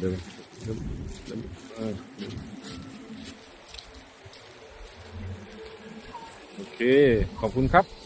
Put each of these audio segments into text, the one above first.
เดินเดินเดินเออโอเค ขอบคุณครับ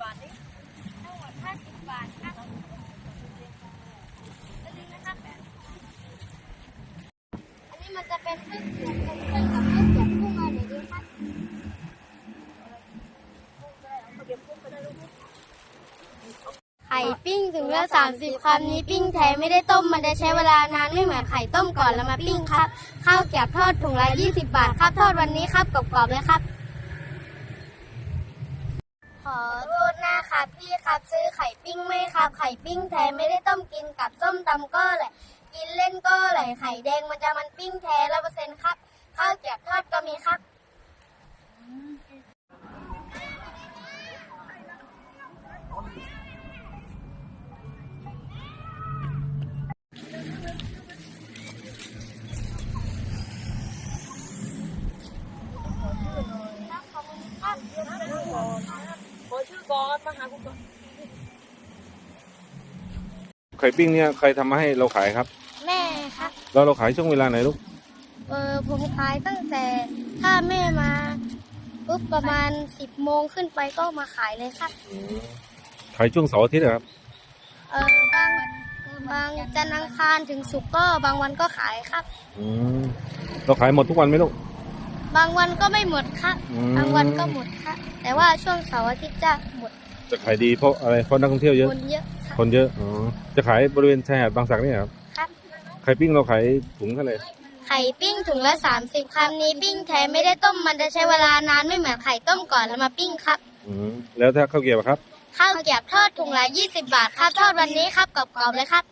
บาทนี้ทั้งหมดห้าสิบบาทครับอันนี้นะครับอันนี้ มันจะเป็นเครื่องเสียงเป็นเครื่องกับเครื่องเสียงพุ่มาไหนดีครับไข่ปิ้งถึงละสามสิบคำนี้ปิ้งแท้ไม่ได้ต้ม มันจะใช้เวลานานไม่เหมือนไข่ต้มก่อนแล้วมาปิ้งครับ ข้าวแกบทอดถุงละยี่สิบบาทครับ ทอดวันนี้ครับกรอบๆเลยครับ ขอโทษนะครับพี่ครับซื้อไข่ปิ้งไหมครับ ไข่ปิ้งแท้ไม่ได้ต้มกินกับส้มตำก็แหละ กินเล่นก็ไหลไข่แดงมันจะมันปิ้งแท้ร้อยเปอร์เซ็นต์ครับ ข้าวเกี๊ยวทอดก็มีครับขอบคุณครับขอชื่อก่อนมาหาคุณก่อนไข่ปิ้งเนี่ยใครทำมาให้เราขายครับ แม่ครับแล้วเราขายช่วงเวลาไหนลูก เออผมขายตั้งแต่ถ้าแม่มาปุ๊บประมาณสิบโมงขึ้นไปก็มาขายเลยครับ ขายช่วงเสาร์อาทิตย์เหรอครับเออบางบางจันทร์อังคารถึงศุกร์ก็บางวันก็ขายครับ อืมเราขายหมดทุกวันไหมลูก บางวันก็ไม่หมดครับ อืม บางวันก็หมดครับ แต่ว่าช่วงเสาร์อาทิตย์จะหมดจะขายดีเพราะอะไรเพราะนักท่องเที่ยวเยอะ คนเยอะครับคนเยอะอ๋อจะขายบริเวณชายหาดบางสักนี่เหรอครับครับ ไข่ปิ้งเราขายถุงเท่าไหร่ไข่ปิ้งถุงละ 30คำนี้ปิ้งแท้ไม่ได้ต้มมันจะใช้เวลานานไม่เหมือนไข่ต้มก่อนแล้วมาปิ้งครับ อืมแล้วถ้าข้าวเกรี๊ยวอะครับ ข้าวเกรี๊ยวทอดถุงละ 20 บาทครับ ทอดวันนี้ครับกรอบๆเลยครับ